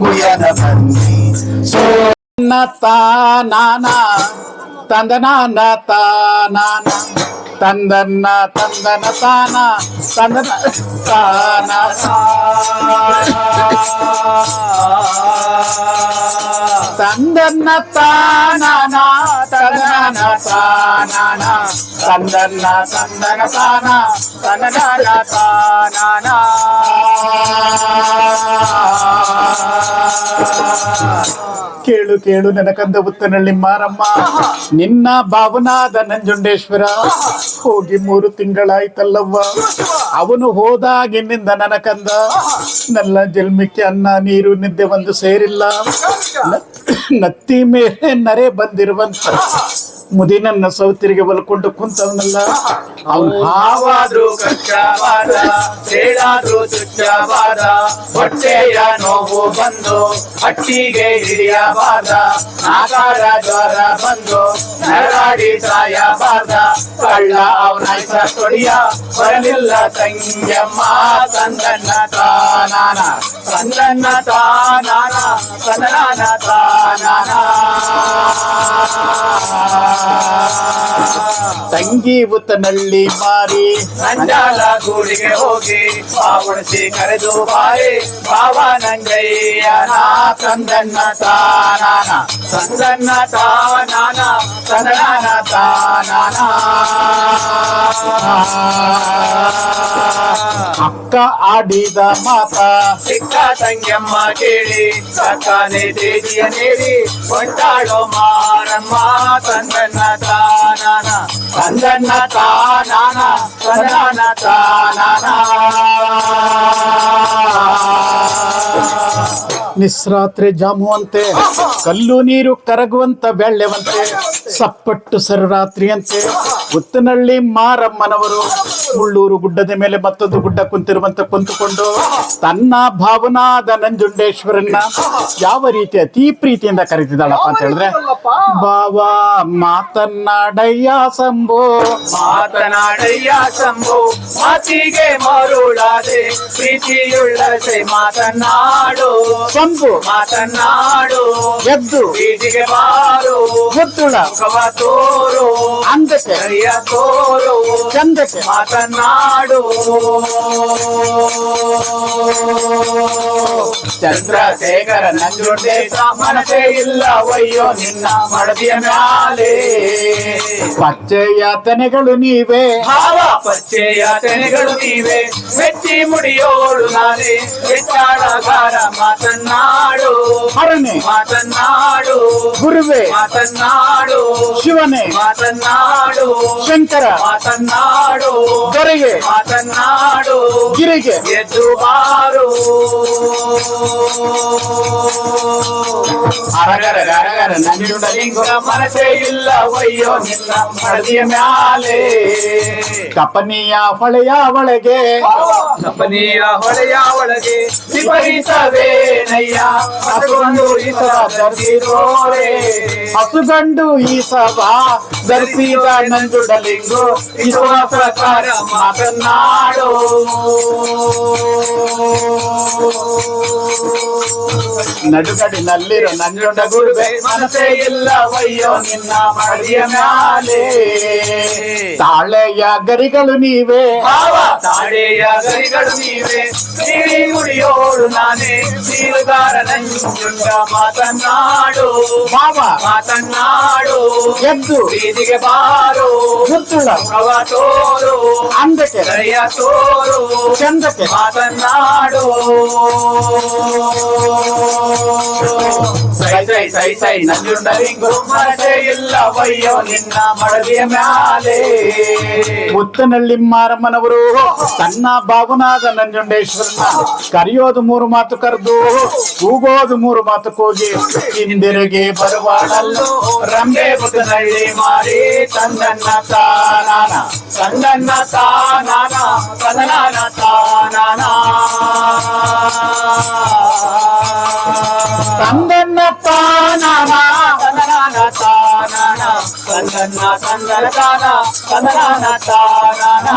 ಕುಯನ ಬನ್ನಿ ಸೋ ತಾನಾನ ತಂದನಾನ ತಾನಾನ ತಂದನ್ನ ತಂದನ ತಾನ ತಂದನ ತಾನ ತಂದನ್ನ ತಾನಾನ ತಂದನ ತಾನಾನ ತಂದನ್ನ ತಂದನ ತಾನ ತಂದನ ತಾನಾನ ಕೇಳು ಕೇಳು ನನಕಂದ ಉತ್ತನಳ್ಳಿ ಮಾರಮ್ಮ. ನಿನ್ನ ಭಾವನಾದ ನಂಜುಂಡೇಶ್ವರ, ಹೋಗಿ ಮೂರು ತಿಂಗಳಾಯ್ತಲ್ಲವ್ವ. ಅವನು ಹೋದಾಗಿನಿಂದ ನನಕಂದ, ನನ್ನ ಜನ್ಮಕ್ಕೆ ಅನ್ನ ನೀರು ನಿದ್ದೆ ಒಂದು ಸೇರಿಲ್ಲ. ನತ್ತಿ ಮೇಲೆ ನರೆ ಬಂದಿರುವಂತ ಮುದಿ ನನ್ನ ಸೌತಿರಿಗೆ ಬಲ್ಕೊಂಡು ಕುಂತವನಲ್ಲ. ಅವನು ಹಾವಾದ್ರೂ ಕಷ್ಟವಾದ ಸೇಡಾದ್ರೂ ತುಚ್ಛವಾದ, ಹೊಟ್ಟೆಯ ನೋವು ಬಂದು ಹಟ್ಟಿಗೆ ಹಿಡಿಯಬಾರ್ದ, ನಾಗಾರ ಜ್ವರ ಬಂದು ನರಾಡಿ ಸಾಯಬಾರ್ದ, ಕಳ್ಳ ಅವನ ತೊಡಿಯ, ಬರಲಿಲ್ಲ ತಂಗಮ್ಮ ತಂದನ್ನ ತಾನಾನ ತಂದನ್ನ ತಾನಾನ ತಂದನ ತಾನಾನ. ತಂಗಿ ಬುತ್ತನಲ್ಲಿ ಮಾರಿ. ನಂಜಾಲ ಗೂಡಿಗೆ ಹೋಗಿ ಪಾವಣಿಸಿ ಕರೆದು ಬಾರಿ. ಬಾವ ನಂಗಯ್ಯನ ತಂದನ್ನ ತಾನಾನ. ತಂದನ್ನ ತಾನಾನ ತಂದನ ತಾನಾನ. ಅಕ್ಕ ಆಡಿದ ಮಾತ. ಸಿಕ್ಕ ತಂಗಮ್ಮ ಕೇಳಿ ಸಕ್ಕನೆ ದೇವಿಯ ನೇರಿ ಕೊಂಡಾಡೋ ಮಾರಮ್ಮ ತಂದನ್ನ ತಾನಾನ. ತಂದನ ತಾನಾನ ನಿಸ್ರಾತ್ರಿ ಜಾಮುವಂತೆ, ಕಲ್ಲು ನೀರು ಕರಗುವಂತ ಬೆಳ್ಳೆವಂತೆ ಸಪ್ಪಟ್ಟು ಸರರಾತ್ರಿಯಂತೆ ಉತ್ತನಳ್ಳಿ ಮಾರಮ್ಮನವರು ಮುಳ್ಳೂರು ಗುಡ್ಡದ ಮೇಲೆ ಮತ್ತೊಂದು ಗುಡ್ಡ ಕುಂತಿರುವಂತ ಕುಂತುಕೊಂಡು, ತನ್ನ ಭಾವನಾದ ನಂಜುಂಡೇಶ್ವರನ್ನ ಯಾವ ರೀತಿ ಅತಿ ಪ್ರೀತಿಯಿಂದ ಕರೀತಿದ್ದಾಳಪ್ಪ ಅಂತ ಹೇಳಿದ್ರೆ ಬಾವಾ ಮಾತನ್ನಡಯ್ಯ ಸಂಭೋ ಮಾತನಾಡಯ್ಯ ಸಂಭೋ ಮಾತಿಗೆ ಮರುಳಾದೆ ಪ್ರೀತಿಯುಳ್ಳಸೆ ಮಾತನಾಡು ಸಂಭು ಮಾತನಾಡು ಎದ್ದು. ಬೀದಿಗೆ ಬಾರು. ಮುತ್ತುಳ. ಮುಖವ ತೋರು. ಅಂದಕ್ಕೆ. ಕರಿಯ ತೋರು. ಚಂದಕ್ಕೆ. ಮಾತನಾಡು ಚಂದ್ರಶೇಖರ ನಂಜುಂಡೇಶ ಮನಸೇ ಇಲ್ಲ ವಯ್ಯೋ ನಿನ್ನ ಮಡದಿಯ ಮ್ಯಾಲೆ. ತೆನೆಗಳು ನೀವೇ. ಭಾವ ಪಚ್ಚೆಯ ನೀವೇ. ನೀವೆ ಮೆಚ್ಚಿ ಮುಡಿಯೋಳು ನಾನೇ. ಹೆಚ್ಚಾಳಗಾರ ಮಾತನ್ನಾಡು. ಹರನೆ ಮಾತನ್ನಾಡು. ಗುರುವೆ. ಮಾತನ್ನಾಡು. ಶಿವನೇ. ಮಾತನ್ನಾಡು. ಶಂಕರ. ಮಾತನ್ನಾಡು. ದೊರೆಗೆ. ಮಾತನ್ನಾಡು. ಗಿರಿಗೆ. ಎದ್ದು ಬಾರು ಅರಗರ ಗರಗರ ನಂಜುಂಡಲಿಂಗ ಮನಸೇ ಇಲ್ಲ ವಯ್ಯೋ ನಿನ್ನ ಮಡದಿಯ ಮ್ಯಾಲೆ ಕಪನಿಯ ಹೊಳೆಯ ಒಳಗೆ ಕಪನಿಯ ಹೊಳೆಯ ಒಳಗೆ ವಿಪರೀತವೇನಯ್ಯ ಅದೊಂದು ಇತರ ಧರಿಸಿರೋರೆ ಹಸುಗಂಡು ಈ ಸಭಾ ಧರಿಸಿದ ನಂಜುಡಲಿಂಗು ವಿಶ್ವಾಸಕಾರ ಮಾತನಾಡು ನಡುಗಡಿನಲ್ಲಿರೋ ನಂಜುಂಡ ಗುರುವೆ ಮನಸೇ ಇಲ್ಲ ವಯ್ಯೋ ನಿನ್ನ ಮಡಿಯ ಮ್ಯಾಲೆ ತಾಳೆಯ ಗರಿಗಳು ನೀವೇ. ತಾಳೆಯ ಗರಿಗಳು ನೀವೇ. ಸಿರಿ ಮುಡಿಯೋಳು ನಾನೇ. ನೀರುಗಾರ ನಂಜುಂಡ ಮಾತನಾಡು ಮಾವ ಮಾತನಾಡು ಎದ್ದು. ಬೀದಿಗೆ ಬಾರು. ಮುತ್ತುಳ. ಪ್ರವ ತೋರು. ಅಂದಕ್ಕೆ. ಕರೆಯ ತೋರು. ಚಂದಕ್ಕೆ. ಮಾತನಾಡು ಸೈ ಸೈ ಸೈ ಸೈ ಮನಸೇ ವಯ್ಯೋ ನಿನ್ನ ಮಡದಿಯ ಮ್ಯಾಲೆ. ಮುತ್ತನಳ್ಳಿ ಮಾರಮ್ಮನವರು ತನ್ನ ಭಾವನಾದ ನಂಜುಂಡೇಶ್ವರನ ಕರೆಯೋದು ಮೂರು ಮಾತು ಕರೆದು ಕೂಗೋದು ಮೂರು ಮಾತು ಕೂಗಿ ಹಿಂದಿರುಗಿ ಬರುವಾಳಲ್ಲೋ ರಂಬೆ ಮುತ್ತನಳ್ಳಿ ಮಾರಿ ತನ್ನನ್ನ ತಾನಾನ ತನ್ನನ್ನ ತಾನಾನ ತನ್ನನ ತಾನಾನ. ತಂದನ್ನ ತಾನಾನ ತಂದನಾನ సంగన్న సంగన తానా సంగన తానా